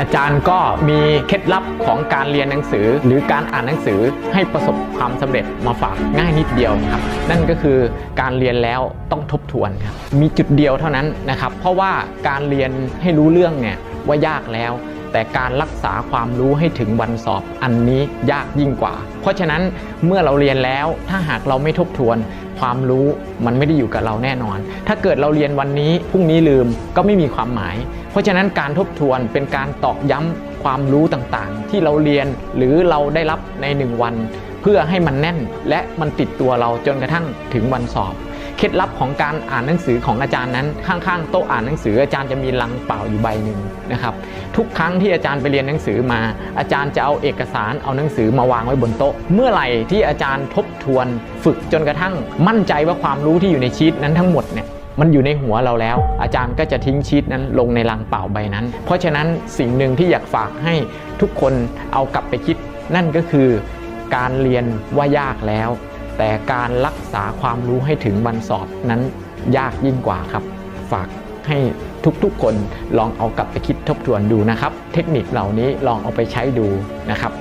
อาจารย์ก็มีเคล็ดลับของการเรียนหนังสือ หรือการอ่านหนังสือให้ประสบความสำเร็จมาฝากง่ายนิดเดียวครับ นั่นก็คือการเรียนแล้วต้องทบทวนครับมีจุดเดียวเท่านั้นนะครับ เพราะว่าการเรียนให้รู้เรื่องเนี่ยว่ายากแล้ว แต่การรักษาความรู้ให้ถึงวันสอบอันนี้ยากยิ่งกว่า เพราะฉะนั้นเมื่อเราเรียนแล้วถ้าหากเราไม่ทบทวน ความรู้มันไม่ได้อยู่กับเราแน่นอน ถ้าเกิดเราเรียนวันนี้พรุ่งนี้ลืมก็ไม่มีความหมาย เพราะฉะนั้นการทบทวนเป็นการตอกย้ำความรู้ต่างๆ ที่เราเรียนหรือเราได้รับในหนึ่งวัน เพื่อให้มันแน่นและมันติดตัวเราจนกระทั่งถึงวันสอบ เคล็ดลับของการอ่านหนังสือของอาจารย์นั้น ข้างๆโต๊ะอ่านหนังสืออาจารย์จะมีลังเปล่าอยู่ใบหนึ่งนะครับทุกครั้งที่อาจารย์ไปเรียนหนังสือมา อาจารย์จะเอาเอกสารเอาหนังสือมาวางไว้บนโต๊ะ เมื่อไหร่ที่อาจารย์ทบทวน ฝึกจนกระทั่งมั่นใจว่าความรู้ที่อยู่ในชีตนั้นทั้งหมดเนี่ยมันอยู่ในหัวเราแล้ว อาจารย์ก็จะทิ้งชีตนั้นลงในลังเปล่าใบนั้น เพราะฉะนั้นสิ่งหนึ่งที่อยากฝากให้ทุกคนเอากลับไปคิด นั่นก็คือการเรียนว่ายากแล้ว แต่การรักษาความรู้ให้ถึงวันสอบนั้นยากยิ่งกว่าครับ ฝากให้ทุกๆคนลองเอากลับไปคิดทบทวนดูนะครับ เทคนิคเหล่านี้ลองเอาไปใช้ดูนะครับ